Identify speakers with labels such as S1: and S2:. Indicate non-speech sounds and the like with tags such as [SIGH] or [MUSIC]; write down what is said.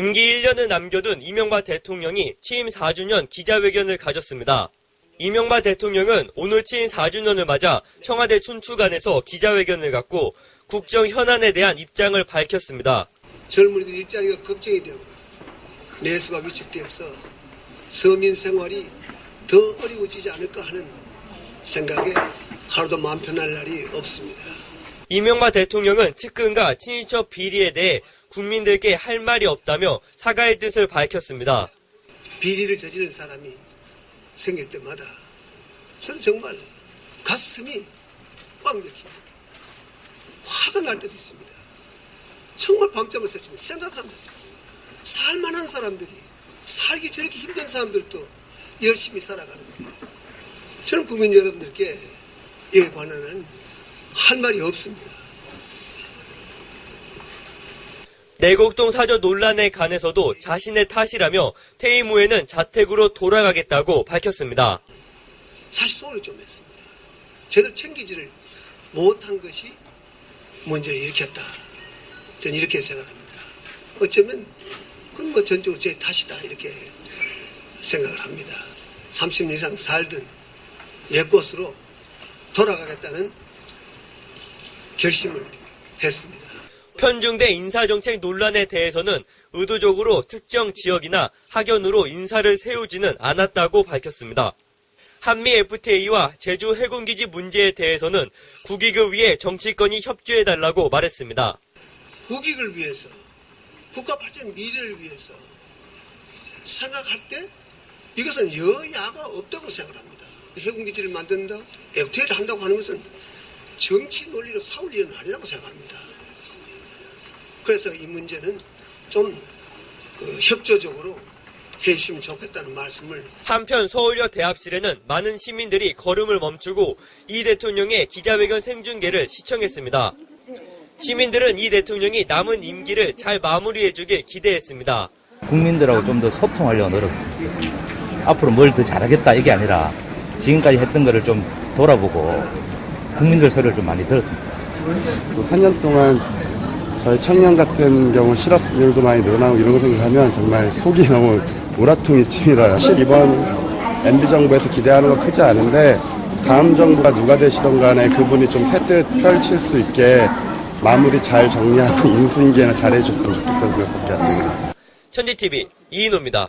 S1: 임기 1년을 남겨둔 이명박 대통령이 취임 4주년 기자회견을 가졌습니다. 이명박 대통령은 오늘 취임 4주년을 맞아 청와대 춘추관에서 기자회견을 갖고 국정 현안에 대한 입장을 밝혔습니다.
S2: 젊은이들 일자리가 걱정이 되고 내수가 위축되어서 서민 생활이 더 어려워지지 않을까 하는 생각에 하루도 마음 편할 날이 없습니다.
S1: 이명박 대통령은 측근과 친인척 비리에 대해 국민들께 할 말이 없다며 사과의 뜻을 밝혔습니다.
S2: 비리를 저지른 사람이 생길 때마다 저는 정말 가슴이 꽉 막힙니다. 화가 날 때도 있습니다. 정말 밤잠을 설치면 생각합니다. 살만한 사람들이 살기 저렇게 힘든 사람들도 열심히 살아가는데 저는 국민 여러분들께 이에 관한 은할 말이 없습니다.
S1: 내곡동 사저 논란에 관해서도 자신의 탓이라며 퇴임 후에는 자택으로 돌아가겠다고 밝혔습니다.
S2: 사실 소리 좀 했습니다. 제대로 챙기지를 못한 것이 문제를 일으켰다. 저는 이렇게 생각합니다. 어쩌면 그건 뭐 전적으로 제 탓이다 이렇게 생각을 합니다. 30년 이상 살던 옛곳으로 돌아가겠다는 결심을 했습니다.
S1: 편중대 인사정책 논란에 대해서는 의도적으로 특정 지역이나 학연으로 인사를 세우지는 않았다고 밝혔습니다. 한미 FTA와 제주 해군기지 문제에 대해서는 국익을 위해 정치권이 협조해달라고 말했습니다.
S2: 국익을 위해서 국가 발전 미래를 위해서 생각할 때 이것은 여야가 없다고 생각합니다. 해군기지를 만든다, FTA를 한다고 하는 것은 정치 논리로 싸울 일은 아니라고 생각합니다. 그래서 이 문제는 좀 그, 협조적으로 해주시면 좋겠다는 말씀을
S1: 한편 서울역 대합실에는 많은 시민들이 걸음을 멈추고 이 대통령의 기자회견 생중계를 시청했습니다. 시민들은 이 대통령이 남은 임기를 잘 마무리해주길 기대했습니다.
S3: 국민들하고 좀 더 소통하려고 노력했으면 좋겠습니다. 앞으로 뭘 더 잘하겠다 이게 아니라 지금까지 했던 거를 좀 돌아보고 국민들 소리를 좀 많이 좋겠습니다.
S4: 또 4년 동안 저희 청년 같은 경우 실업률도 많이 늘어나고 이런 거 생각하면 정말 속이 너무 우라통이 칩니다. 사실 이번 MB 정부에서 기대하는 거 크지 않은데 다음 정부가 누가 되시던 간에 그분이 좀 새뜻 펼칠 수 있게 마무리 잘 정리하고 [LAUGHS] 인수인계나 잘해줬으면 좋겠다는 생각밖에 안 듭니다.
S1: 천지TV 이인호입니다.